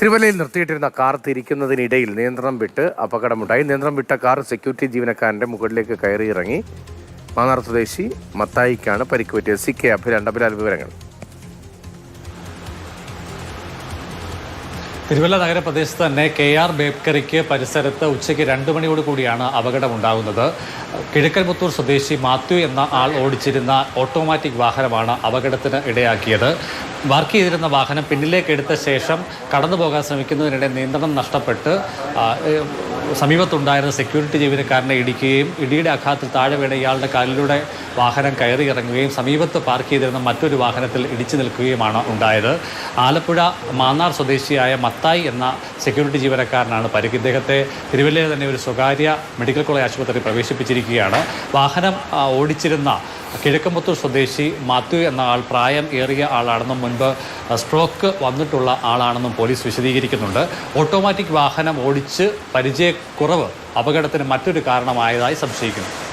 തിരുവല്ലയിൽ നിർത്തിയിട്ടിരുന്ന കാർ തിരിക്കുന്നതിനിടയിൽ നിയന്ത്രണം വിട്ട് അപകടമുണ്ടായി. നിയന്ത്രണം വിട്ട കാർ സെക്യൂരിറ്റി ജീവനക്കാരന്റെ മുകളിലേക്ക് കയറി ഇറങ്ങി മാന്നാർ സ്വദേശി മത്തായിക്കാണ് പരിക്കുപറ്റിയത്. സി കെ വിവരങ്ങൾ. തിരുവല്ല നഗരപ്രദേശത്ത് തന്നെ കെ ആർ ബേക്കറിക്ക് പരിസരത്ത് ഉച്ചയ്ക്ക് രണ്ട് മണിയോട് കൂടിയാണ് അപകടമുണ്ടാകുന്നത്. കിഴക്കൻപുത്തൂർ സ്വദേശി മാത്യു എന്ന ആൾ ഓടിച്ചിരുന്ന ഓട്ടോമാറ്റിക് വാഹനമാണ് അപകടത്തിന് ഇടയാക്കിയത്. വർക്ക് ചെയ്തിരുന്ന വാഹനം പിന്നിലേക്ക് എടുത്ത ശേഷം കടന്നു പോകാൻ ശ്രമിക്കുന്നതിനിടെ നിയന്ത്രണം നഷ്ടപ്പെട്ട് സമീപത്തുണ്ടായിരുന്ന സെക്യൂരിറ്റി ജീവനക്കാരനെ ഇടിക്കുകയും ഇടിയുടെ ആഘാതത്തിൽ താഴെ വീണ ഇയാളുടെ കാലിലൂടെ വാഹനം കയറി ഇറങ്ങുകയും സമീപത്ത് പാർക്ക് ചെയ്തിരുന്ന മറ്റൊരു വാഹനത്തിൽ ഇടിച്ചു നിൽക്കുകയുമാണ് ഉണ്ടായത്. ആലപ്പുഴ മാന്നാർ സ്വദേശിയായ മത്തായി എന്ന സെക്യൂരിറ്റി ജീവനക്കാരനാണ് പരിക്ക്. ഇദ്ദേഹത്തെ തിരുവല്ലയിൽ തന്നെ ഒരു സ്വകാര്യ മെഡിക്കൽ കോളേജ് ആശുപത്രി പ്രവേശിപ്പിച്ചിരിക്കുകയാണ്. വാഹനം ഓടിച്ചിരുന്ന കിഴക്കമ്പത്തൂർ സ്വദേശി മാത്യു എന്ന ആൾ പ്രായം ഏറിയ ആളാണെന്നും മുൻപ് സ്ട്രോക്ക് വന്നിട്ടുള്ള ആളാണെന്നും പോലീസ് വിശദീകരിക്കുന്നുണ്ട്. ഓട്ടോമാറ്റിക് വാഹനം ഓടിച്ച് പരിചയക്കുറവ് അപകടത്തിന് മറ്റൊരു കാരണമായതായി സംശയിക്കുന്നു.